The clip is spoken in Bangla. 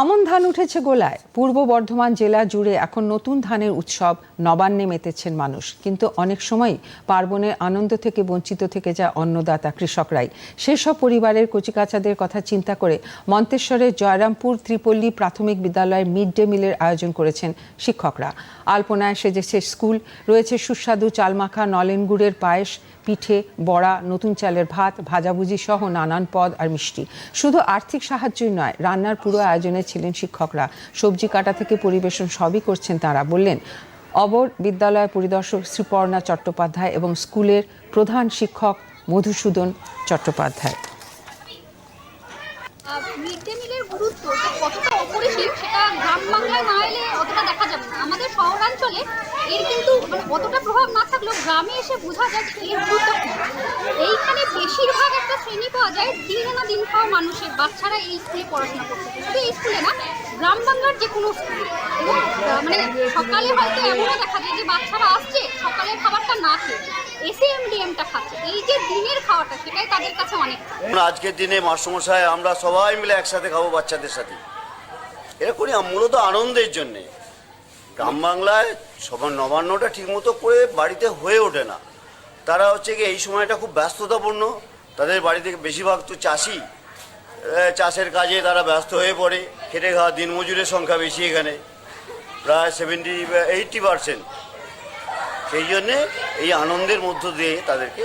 আমন ধান উঠেছে গোলায়। পূর্ব বর্ধমান জেলা জুড়ে এখন নতুন ধানের উৎসব নবান্নে মেতেছেন মানুষ। কিন্তু অনেক সময় পার্বণের আনন্দ থেকে বঞ্চিত থেকে যায় অন্নদাতা, কৃষকরাই। সেসব পরিবারের কচিকাচাদের কথা চিন্তা করে মন্তেশ্বরের জয়রামপুর ত্রিপল্লী প্রাথমিক বিদ্যালয়ের মিড ডে মিলের আয়োজন করেছেন শিক্ষকরা। আলপনায় সেজেছে স্কুল, রয়েছে সুস্বাদু চালমাখা, নলেন গুড়ের পায়েস পিঠে, বড়া, নতুন চালের ভাত, ভাজাভুজি সহ নানান পদ আর মিষ্টি। শুধু আর্থিক সাহায্যই নয়, রান্নার পুরো আয়োজনে ছিলেন শিক্ষকরা। সবজি কাটা থেকে পরিবেশন সবই করছেন তারা, বললেন। অবর বিদ্যালয় পরিদর্শক শ্রীপর্ণা চট্টোপাধ্যায় এবং স্কুলের প্রধান শিক্ষক মধুসূদন চট্টোপাধ্যায়। মিড ডে মিলের গুরুত্ব কতটা অপরিসীম সেটা গ্রাম বাংলায় না এলে অতটা দেখা যাবে না আমাদের শহরাঞ্চলে এর কিন্তু মানে অতটা প্রভাব না থাকলেও গ্রামে এসে বোঝা যায় যে এর গুরুত্ব এইখানে বেশিরভাগ একটা শ্রেণি পাওয়া যায় দিন আনা দিন খাওয়া মানুষের, বাচ্চারা এই স্কুলে পড়াশোনা করছে। শুধু এই স্কুলে না, গ্রাম বাংলার যে কোনো স্কুলে। এবং মানে সকালে হয়তো এমনও দেখা যায় যে বাচ্চারা আসছে, সকালের খাবারটা না খেয়ে আজকের দিনে মাস্টারমশাই আমরা সবাই মিলে একসাথে খাব বাচ্চাদের সাথে। আম- মূলত আনন্দের জন্যে। গ্রাম বাংলায় সবার নবান্নটা ঠিকমতো করে বাড়িতে হয়ে ওঠে না। তারা হচ্ছে কি এই সময়টা খুব ব্যস্ততাপূর্ণ। তাদের বাড়ি থেকে বেশিরভাগ তো চাষি চাষের কাজে তারা ব্যস্ত হয়ে পড়ে। খেটে খাওয়া দিনমজুরের সংখ্যা বেশি এখানে, প্রায় সেভেন্টি এইটটি পার্সেন্ট সেই জন্যে এই আনন্দের মধ্য দিয়ে তাদেরকে